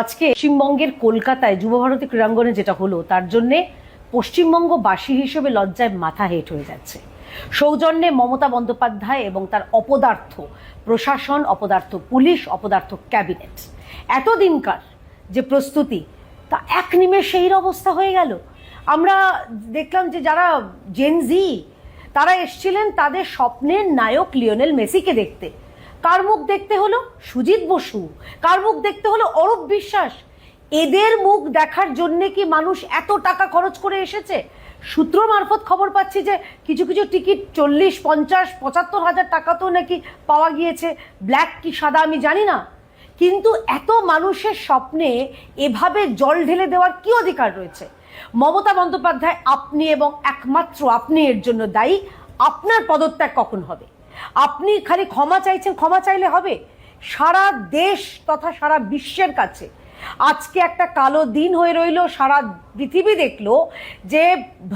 আজকে পশ্চিমবঙ্গের কলকাতায় যুবভারতী ক্রীড়াঙ্গনে যেটা হলো, তার জন্যে পশ্চিমবঙ্গবাসী হিসেবে লজ্জায় মাথা হেট হয়ে যাচ্ছে। সৌজন্যে মমতা বন্দ্যোপাধ্যায় এবং তার অপদার্থ প্রশাসন, অপদার্থ পুলিশ, অপদার্থ ক্যাবিনেট। এতদিনকার যে প্রস্তুতি, তা এক নিমেষে এই অবস্থা হয়ে গেল। আমরা দেখলাম যে যারা জেনজি তারা এসছিলেন তাদের স্বপ্নের নায়ক লিওনেল মেসিকে দেখতে। কার মুখ দেখতে হলো? সুজিত বসু। কার মুখ দেখতে হলো? অরূপ বিশ্বাস। এদের মুখ দেখার জন্যে কি মানুষ এত টাকা খরচ করে এসেছে? সূত্র মারফত খবর পাচ্ছি যে কিছু কিছু টিকিট চল্লিশ, পঞ্চাশ, পঁচাত্তর হাজার টাকাতেও নাকি পাওয়া গিয়েছে। ব্ল্যাক কি সাদা আমি জানি না। কিন্তু এত মানুষের স্বপ্নে এভাবে জল ঢেলে দেওয়ার কি অধিকার রয়েছে? মমতা বন্দ্যোপাধ্যায় আপনি এবং একমাত্র আপনি এর জন্য দায়ী। আপনার পদত্যাগ কখন হবে? আপনি খালি ক্ষমা চাইছেন, ক্ষমা চাইলে হবে। সারা দেশ তথা সারা বিশ্বের কাছে আজকে একটা কালো দিন হয়ে রইল, সারা পৃথিবী দেখল যে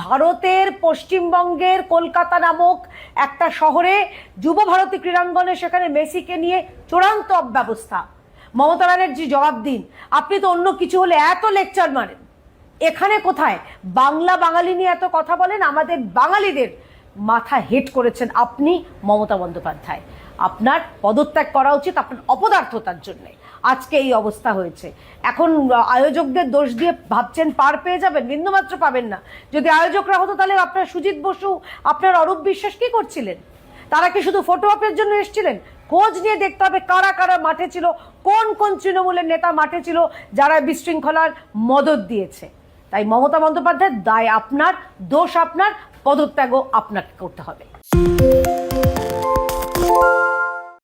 ভারতের পশ্চিমবঙ্গের কলকাতা নামক একটা শহরে যুব ভারতী ক্রীড়াঙ্গনে সেখানে মেসিকে নিয়ে চূড়ান্ত ব্যবস্থা মমতা ব্যানার্জি জবাব দিন, আপনি তো অন্য কিছু হলে এত লেকচার মারেন। এখানে কোথায়? বাংলা বাঙালি নিয়ে এত কথা বলেন, আমাদের বাঙালিদের মাথা হেট করেছেন আপনি মমতা বন্দ্যোপাধ্যায়। আপনার পদত্যাগ করা উচিত, আপনার অপদার্থতার জন্যে। আজকে এই অবস্থা হয়েছে। এখন আয়োজকদের দোষ দিয়ে ভাবছেন পার পেয়ে যাবেন, বিন্দুমাত্র পাবেন না। যদি আয়োজকরা হতো তাহলে আপনার সুজিত বসু, আপনার অরূপ বিশ্বাস কি করছিলেন? তারা কি শুধু ফটো অপের জন্য এসেছিলেন? খোঁজ নিয়ে দেখতে হবে কারা কারা মাঠে ছিল, কোন কোন তৃণমূলের নেতা মাঠে ছিল যারা বিশৃঙ্খলার মদত দিয়েছে। তাই মমতা বন্দ্যোপাধ্যায় দায় আপনার দোষ আপনার পদত্যাগও আপনাকে করতে হবে।